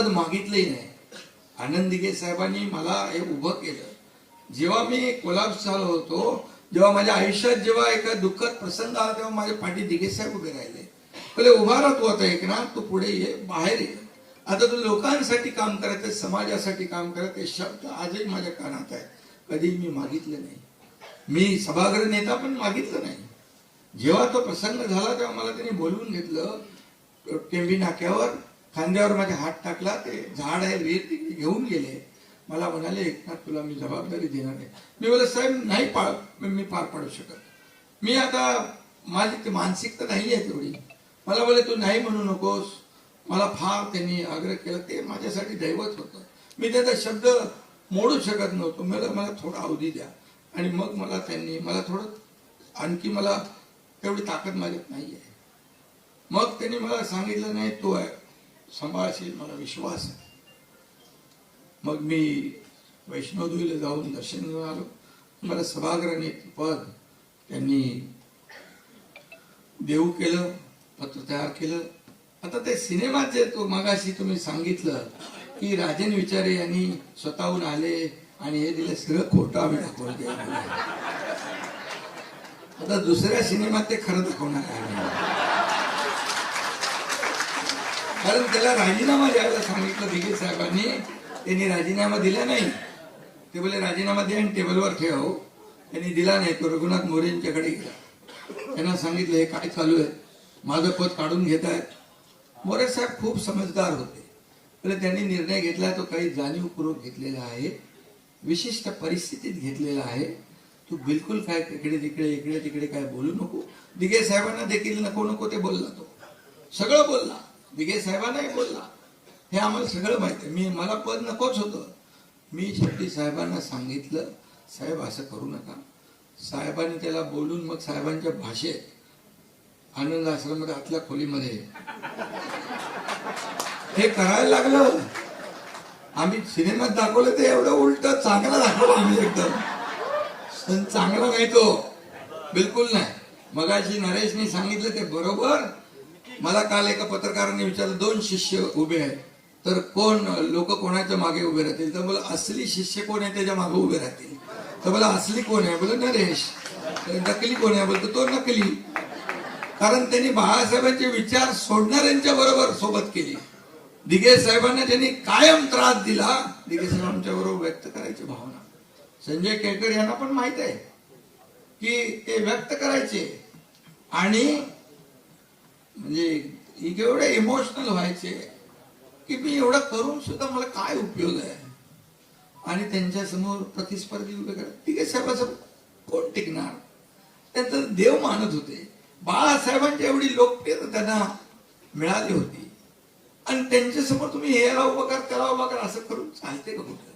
पद मागितलंही नाही. आनंद दिघे साहेबांनी मला हे उभं केलं. जेव्हा मी कोलाप्स झालो होतो जेव्हा माझ्या आयुष्यात जेव्हा एका दुःखद प्रसंग आला तेव्हा माझ्या पाठी दिघे साहेब उभे राहिले. पहिले उभा राहतो आता एक ना तू पुढे ये बाहेर ये. आता तू लोकांसाठी काम करत आहे समाजासाठी काम करत आहे शब्द आजही माझ्या कानात आहे. कधी मी मागितलं नाही. मी सभागृह नेता पण मागितलं नाही. जेव्हा तो प्रसंग झाला तेव्हा मला त्यांनी बोलवून घेतलं टेंबी नाक्यावर खांद्यावर माझ्या हात टाकला ते झाड आहे वीर तिकडे घेऊन गेले. मला म्हणाले एकनाथ तुला मी जबाबदारी देणार नाही मी बोला साहेब नाही पाळ मी पार पाडू शकत. मी आता माझी ती मानसिकता नाही आहे तेवढी. मला बोले तू नाही म्हणू नकोस. मला फार त्यांनी आग्रह केला ते माझ्यासाठी दैवत होतं. मी त्याचा शब्द मोडू शकत नव्हतो. मला मला थोडा अवधी द्या. आणि मग मला त्यांनी मला थोडं आणखी मला तेवढी ताकद माझ्यात नाही आहे मग त्यांनी मला सांगितलं नाही तो आहे सांभाळशील मला विश्वास. आहे मग मी वैष्णोदेवीला जाऊन दर्शन घेऊन आलो. मला सभागृहाने पद त्यांनी देऊ केलं पत्र तयार केलं. आता ते सिनेमात जे तो मगाशी तुम्ही सांगितलं की राजन विचारे यांनी स्वतःहून आले आणि हे दिलं सगळं खोटं आम्ही दाखवलं आता दुसऱ्या सिनेमात ते खरं दाखवणार आहे. कारण त्याला राजीनामा द्यायला सांगितलं दिघे साहेबांनी. त्यांनी राजीनामा दिला नाही. ते बोले राजीनामा दे आणि टेबलवर ठेव. त्यांनी दिला नाही तो रघुनाथ मोरेंच्याकडे गेला. त्यांना सांगितलं हे काय चालू आहे? माझं पद काढून घेत आहेत मोरे साहेब खूप समजदार होते. तर त्यांनी निर्णय घेतला तो काही जाणीवपूर्वक घेतलेला आहे. विशिष्ट परिस्थितीत घेतलेला आहे. तू बिलकुल काय इकडे तिकडे इकडे तिकडे काय बोलू नको. दिगे साहेबांना देखील नको नको ते बोलला तो. सगळं बोलला. दिघे साहेबांनाही बोलला. हे आम्हाला सगळं माहिती आहे. मी मला पद नकोच होतं. मी शेवटी साहेबांना सांगितलं साहेब असं करू नका. साहेबांनी त्याला बोलून मग साहेबांच्या भाषेत आनंद आश्रमात आतल्या खोलीमध्ये हे करायला लागलं. आम्ही सिनेमात दाखवलं ते एवढं उलट चांगलं दाखवलं आम्ही एकदम. पण चांगला नाही तो. बिलकुल नाही. मगाशी नरेशने सांगितलं ते बरोबर. मला काल एका पत्रकाराने विचारलं दोन शिष्य उभे आहेत तर कोण लोक कोणाच्या मागे उभे राहतील? तर मला असली शिष्य कोण आहे त्याच्यामागे उभे राहतील? तर मला असली कोण आहे? बोल नरेश. नकली कोण आहे? बोलतो तो नकली. कारण त्यांनी बाळासाहेबांचे विचार सोडणाऱ्यांच्या बरोबर सोबत केली. दिघे साहेबांना त्यांनी कायम त्रास दिला दिघे साहेबांच्या बरोबर व्यक्त करायची भावना. संजय केळकर यांना पण माहीत आहे की ते व्यक्त करायचे. आणि म्हणजे एवढे इमोशनल व्हायचे की मी एवढं करून सुद्धा मला काय उपयोग आहे? आणि त्यांच्यासमोर प्रतिस्पर्धी उभे करा तिघे आहे साहेबाचं कोण टिकणार? त्यांचं देव मानत होते. बाळासाहेबांची एवढी लोकप्रियता त्यांना मिळाली होती. आणि त्यांच्यासमोर तुम्ही याला उभं कर त्याला उभं कर असं करून चालते का कुठं?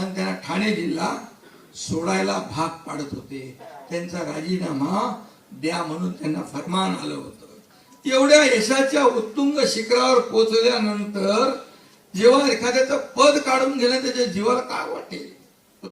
आणि त्यांना ठाणे जिल्हा सोडायला भाग पाडत होते. त्यांचा राजीनामा द्या म्हणून त्यांना फरमान आलं होतं. एवढ्या यशाच्या उत्तुंग शिखरावर पोहोचल्यानंतर जेव्हा एखाद्याचं पद काढून घेणं त्याच्या जीवाला काय वाटेल?